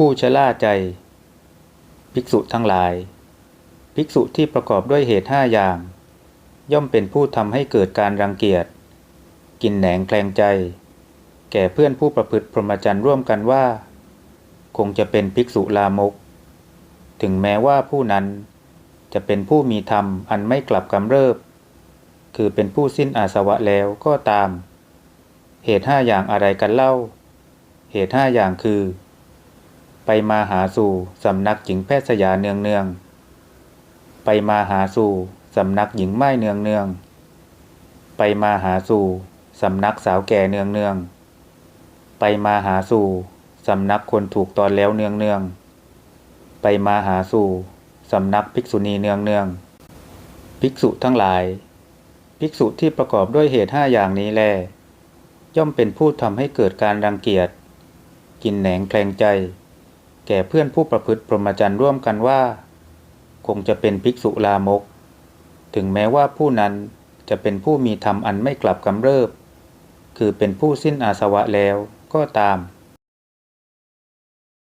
ผู้ชะล่าใจ ภิกษุทั้งหลาย ภิกษุที่ประกอบด้วยเหตุห้าอย่าง ย่อมเป็นผู้ทำให้เกิดการรังเกียจ กินแหนงแคลงใจ แก่เพื่อนผู้ประพฤติพรหมจรรย์ร่วมกันว่า คงจะเป็นภิกษุลามก ถึงแม้ว่าผู้นั้นจะเป็นผู้มีธรรมอันไม่กลับกำเริบ คือเป็นผู้สิ้นอาสวะแล้วก็ตาม เหตุห้าอย่างอะไรกันเล่า เหตุห้าอย่างคือ ไปมาหาสู่สำนักหญิงแพทย์สยาเนืองเนือง ไปมาหาสู่สำนักหญิงไม้เนืองเนือง ไปมาหาสู่สำนักสาวแก่เนืองเนือง ไปมาหาสู่สำนักคนถูกตอนแล้วเนืองเนือง ไปมาหาสู่สำนักภิกษุณีเนืองเนือง ภิกษุทั้งหลาย ภิกษุที่ประกอบด้วยเหตุห้าอย่างนี้แล ย่อมเป็นผู้ทำให้เกิดการรังเกียจ กินแหนงแคลงใจ แก่เพื่อนผู้ประพฤติพรหมจรรย์ร่วมกันว่า คงจะเป็นภิกษุลามก ถึงแม้ว่าผู้นั้นจะเป็นผู้มีธรรมอันไม่กลับกำเริบ คือเป็นผู้สิ้นอาสวะแล้วก็ตาม